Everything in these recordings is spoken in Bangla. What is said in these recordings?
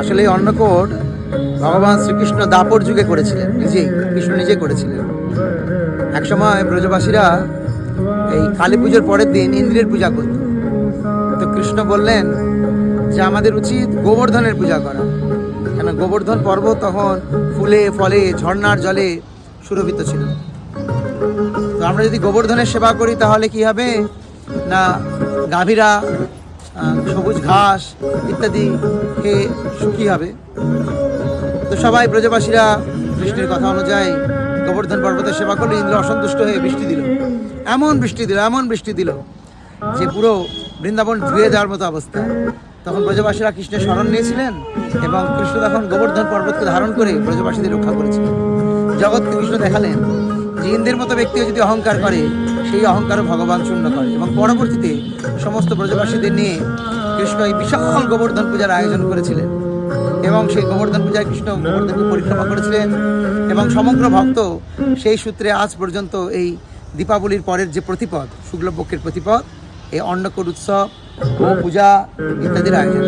আসলে এই অন্নকোট ভগবান শ্রীকৃষ্ণ দাপর যুগে করেছিলেন, নিজেই, কৃষ্ণ নিজেই করেছিলেন। একসময় ব্রজবাসীরা এই কালী পুজোর পরের দিন ইন্দ্রের পূজা করত। তো কৃষ্ণ বললেন যে, আমাদের উচিত গোবর্ধনের পূজা করা। কেন গোবর্ধন পর্বত তখন ফুলে, ফলে, ঝর্ণার জলে সুরভিত ছিল। তো আমরা যদি গোবর্ধনের সেবা করি তাহলে কি হবে? না, গাভীরা সবুজ ঘাস ইত্যাদি খেয়ে সুখী হবে। তো সবাই ব্রজবাসীরা কৃষ্ণের কথা অনুযায়ী গোবর্ধন পর্বতের সেবা করলে ইন্দ্র অসন্তুষ্ট হয়ে বৃষ্টি দিল। এমন বৃষ্টি দিল, এমন বৃষ্টি দিল যে পুরো বৃন্দাবন ধুয়ে যাওয়ার মতো অবস্থা। তখন ব্রজবাসীরা কৃষ্ণের স্মরণ নিয়েছিলেন এবং কৃষ্ণ তখন গোবর্ধন পর্বতকে ধারণ করে ব্রজবাসীদের রক্ষা করেছিলেন। জগৎকে কৃষ্ণ দেখালেন যে ইন্দ্রের মতো ব্যক্তিও যদি অহংকার করে, সেই অহংকারও ভগবান শূন্য করে এবং পরবর্তীতে সমস্ত ব্রজবাসীদের নিয়ে কৃষ্ণ এই বিশাল গোবর্ধন পূজার আয়োজন করেছিলেন। এবং সেই গোবর্ধন পূজায় কৃষ্ণ গোবর্ধনকে পরিক্রমা করেছিলেন এবং সমগ্র ভক্ত সেই সূত্রে আজ পর্যন্ত এই দীপাবলির পরের যে প্রতিপদ, শুক্লপক্ষের প্রতিপদ, এই অন্নকূট উৎসব ও পূজা ইত্যাদির আয়োজন।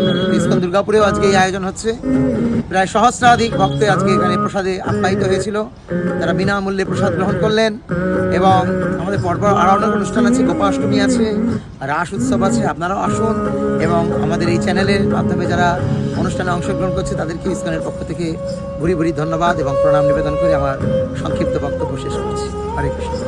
দুর্গাপুরেও আজকে এই আয়োজন হচ্ছে। প্রায় সহস্রাধিক ভক্ত আজকে এখানে প্রসাদে আপ্যায়িত হয়েছিল। তারা বিনামূল্যে প্রসাদ গ্রহণ করলেন এবং আমাদের পরপর আরও অনেক অনুষ্ঠান আছে, গোপাষ্টমী আছে, রাস উৎসব আছে, আপনারাও আসুন এবং আমাদের এই চ্যানেলের মাধ্যমে যারা অনুষ্ঠানে অংশগ্রহণ করছে তাদেরকে ইস্কনের পক্ষ থেকে ভুরি ভুরি ধন্যবাদ এবং প্রণাম নিবেদন করে আমার সংক্ষিপ্ত বক্তব্য শেষ করছি। হরে কৃষ্ণ।